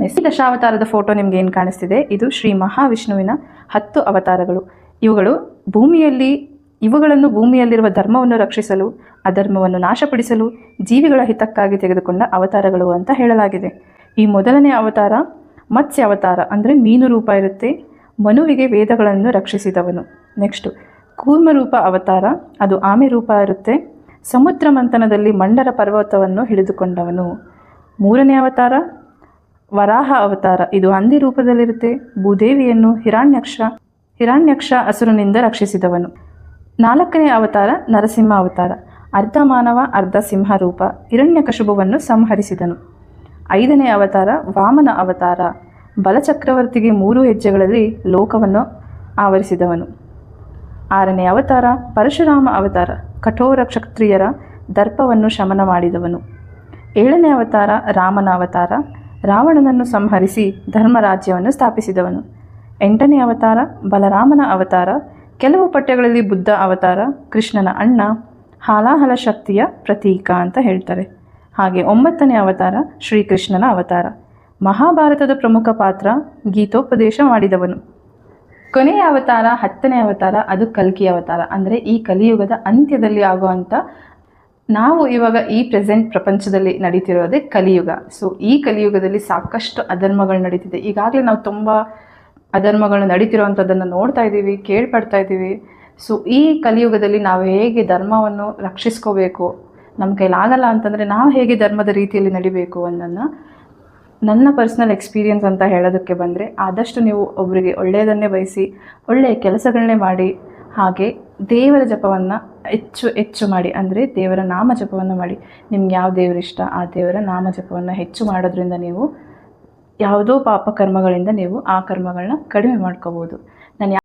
Messi ದಶಾವತಾರದ photo ನಿಮ್ಗೆ ಏನು ಕಾಣಿಸ್ತಿದೆ? ಇದು ಶ್ರೀ ಮಹಾವಿಷ್ಣುವಿನ ಹತ್ತು ಅವತಾರಗಳು. ಇವುಗಳು ಭೂಮಿಯಲ್ಲಿ, ಇವುಗಳನ್ನು ಭೂಮಿಯಲ್ಲಿರುವ ಧರ್ಮವನ್ನು ರಕ್ಷಿಸಲು, ಅಧರ್ಮವನ್ನು ನಾಶಪಡಿಸಲು, ಜೀವಿಗಳ ಹಿತಕ್ಕಾಗಿ ತೆಗೆದುಕೊಂಡ ಅವತಾರಗಳು ಅಂತ ಹೇಳಲಾಗಿದೆ. ಈ ಮೊದಲನೇ ಅವತಾರ ಮತ್ಸ್ಯ ಅವತಾರ, ಅಂದರೆ ಮೀನು ರೂಪ ಇರುತ್ತೆ. ಮನುವಿಗೆ ವೇದಗಳನ್ನು ರಕ್ಷಿಸಿದವನು. ನೆಕ್ಸ್ಟು ಕೂರ್ಮರೂಪ ಅವತಾರ, ಅದು ಆಮೆ ರೂಪ ಇರುತ್ತೆ. ಸಮುದ್ರ ಮಂಥನದಲ್ಲಿ ಮಂಡರ ಪರ್ವತವನ್ನು ಹಿಡಿದುಕೊಂಡವನು. ಮೂರನೇ ಅವತಾರ ವರಾಹ ಅವತಾರ. ಇದು ಹಂದಿ ರೂಪದಲ್ಲಿರುತ್ತೆ. ಭೂದೇವಿಯನ್ನು ಹಿರಾಣ್ಯಕ್ಷ ಹಿರಾಣ್ಯಕ್ಷ ಅಸುರನಿಂದ ರಕ್ಷಿಸಿದವನು. ನಾಲ್ಕನೇ ಅವತಾರ ನರಸಿಂಹ ಅವತಾರ. ಅರ್ಧ ಮಾನವ ಅರ್ಧ ಸಿಂಹ ರೂಪ ಹಿರಣ್ಯಕಶುಭವನ್ನು ಸಂಹರಿಸಿದನು. ಐದನೇ ಅವತಾರ ವಾಮನ ಅವತಾರ. ಬಲಚಕ್ರವರ್ತಿಗೆ ಮೂರು ಹೆಜ್ಜೆಗಳಲ್ಲಿ ಲೋಕವನ್ನು ಆವರಿಸಿದವನು. ಆರನೇ ಅವತಾರ ಪರಶುರಾಮ ಅವತಾರ. ಕಠೋರ ಕ್ಷತ್ರಿಯರ ದರ್ಪವನ್ನು ಶಮನ ಮಾಡಿದವನು. ಏಳನೇ ಅವತಾರ ರಾಮನ ಅವತಾರ. ರಾವಣನನ್ನು ಸಂಹರಿಸಿ ಧರ್ಮರಾಜ್ಯವನ್ನು ಸ್ಥಾಪಿಸಿದವನು. ಎಂಟನೇ ಅವತಾರ, ಬಲರಾಮನ ಅವತಾರ, ಕೆಲವು ಪಠ್ಯಗಳಲ್ಲಿ ಬುದ್ಧ ಅವತಾರ, ಕೃಷ್ಣನ ಅಣ್ಣ, ಹಾಲಾಹಲ ಶಕ್ತಿಯ ಪ್ರತೀಕ ಅಂತ ಹೇಳ್ತಾರೆ. ಹಾಗೆ ಒಂಬತ್ತನೇ ಅವತಾರ, ಶ್ರೀಕೃಷ್ಣನ ಅವತಾರ. ಮಹಾಭಾರತದ ಪ್ರಮುಖ ಪಾತ್ರ, ಗೀತೋಪದೇಶ ಮಾಡಿದವನು. ಕೊನೆಯ ಅವತಾರ, ಹತ್ತನೇ ಅವತಾರ, ಅದು ಕಲ್ಕಿ ಅವತಾರ. ಅಂದರೆ ಈ ಕಲಿಯುಗದ ಅಂತ್ಯದಲ್ಲಿ ಆಗುವಂಥ ನಾವು ಇವಾಗ ಈ ಪ್ರೆಸೆಂಟ್ ಪ್ರಪಂಚದಲ್ಲಿ ನಡೀತಿರೋದೇ ಕಲಿಯುಗ. ಸೊ ಈ ಕಲಿಯುಗದಲ್ಲಿ ಸಾಕಷ್ಟು ಅಧರ್ಮಗಳು ನಡೀತಿದೆ. ಈಗಾಗಲೇ ನಾವು ತುಂಬ ಅಧರ್ಮಗಳು ನಡೀತಿರೋವಂಥದ್ದನ್ನು ನೋಡ್ತಾ ಇದ್ದೀವಿ, ಕೇಳ್ಪಡ್ತಾ ಇದ್ದೀವಿ. ಸೊ ಈ ಕಲಿಯುಗದಲ್ಲಿ ನಾವು ಹೇಗೆ ಧರ್ಮವನ್ನು ರಕ್ಷಿಸ್ಕೋಬೇಕು, ನಮ್ಮ ಕೈಲಾಗಲ್ಲ ಅಂತಂದರೆ ನಾವು ಹೇಗೆ ಧರ್ಮದ ರೀತಿಯಲ್ಲಿ ನಡಿಬೇಕು ಅನ್ನೋದನ್ನು ನನ್ನ ಪರ್ಸ್ನಲ್ ಎಕ್ಸ್ಪೀರಿಯನ್ಸ್ ಅಂತ ಹೇಳೋದಕ್ಕೆ ಬಂದರೆ, ಆದಷ್ಟು ನೀವು ಒಬ್ಬರಿಗೆ ಒಳ್ಳೆಯದನ್ನೇ ಬಯಸಿ, ಒಳ್ಳೆಯ ಕೆಲಸಗಳನ್ನೇ ಮಾಡಿ ಹಾಗೆ ದೇವರ ಜಪವನ್ನು ಹೆಚ್ಚು ಹೆಚ್ಚು ಮಾಡಿ, ಅಂದರೆ ದೇವರ ನಾಮ ಜಪವನ್ನು ಮಾಡಿ. ನಿಮ್ಗೆ ಯಾವ ದೇವರು ಇಷ್ಟ, ಆ ದೇವರ ನಾಮ ಜಪವನ್ನು ಹೆಚ್ಚು ಮಾಡೋದ್ರಿಂದ ನೀವು ಯಾವುದೋ ಪಾಪ ಕರ್ಮಗಳಿಂದ ನೀವು ಆ ಕರ್ಮಗಳನ್ನ ಕಡಿಮೆ ಮಾಡ್ಕೋಬೋದು. ನಾನು